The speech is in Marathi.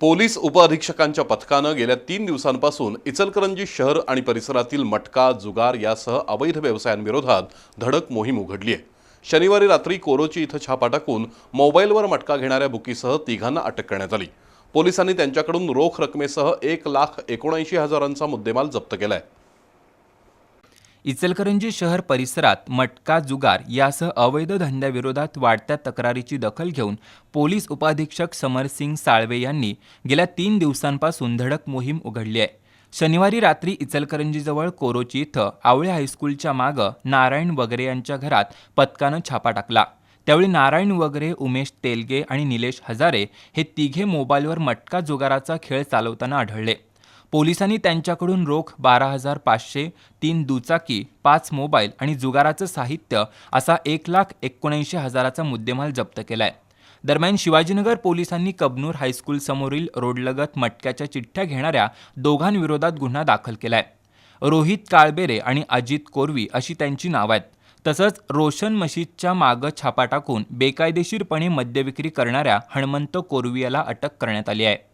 पोलीस उपअधीक्षकांच्या पथकानं गेल्या तीन दिवसांपासून इचलकरंजी शहर आणि परिसरातील मटका जुगार यासह अवैध व्यवसायांविरोधात धडक मोहीम उघडली आहे. शनिवारी रात्री कोरोची इथं छापा टाकून मोबाईलवर मटका घेणाऱ्या बुकीसह तिघांना अटक करण्यात आली. पोलिसांनी त्यांच्याकडून रोख रकमेसह एक लाख एकोणऐंशी हजारांचा मुद्देमाल जप्त केला आहे इचलकरंजी शहर परिसरात मटका जुगार यासह अवैध धंद्याविरोधात वाढत्या तक्रारीची दखल घेऊन पोलीस उपाधीक्षक समरसिंग साळवे यांनी गेल्या तीन दिवसांपासून धडक मोहीम उघडली आहे. शनिवारी रात्री इचलकरंजीजवळ कोरोची इथं आवळे हायस्कूलच्या मागं नारायण वगैरे यांच्या घरात पथकानं छापा टाकला. त्यावेळी नारायण वगैरे उमेश तेलगे आणि निलेश हजारे हे तिघे मोबाईलवर मटका जुगाराचा खेळ चालवताना आढळले. पोलिसांनी त्यांच्याकडून रोख बारा हजार पाचशे तीन दुचाकी पाच मोबाईल आणि जुगाराचं साहित्य असा एक लाख एकोणऐंशी हजाराचा मुद्देमाल जप्त केलाय. दरम्यान शिवाजीनगर पोलिसांनी कबनूर हायस्कूल समोरील रोडलगत मटक्याच्या चिठ्ठ्या घेणाऱ्या दोघांविरोधात गुन्हा दाखल केलाय. रोहित काळबेरे आणि अजित कोरवी अशी त्यांची नावं आहेत. तसंच रोशन मशीदच्या मागं छापा टाकून बेकायदेशीरपणे मद्यविक्री करणाऱ्या हणमंत कोरवी याला अटक करण्यात आली आहे.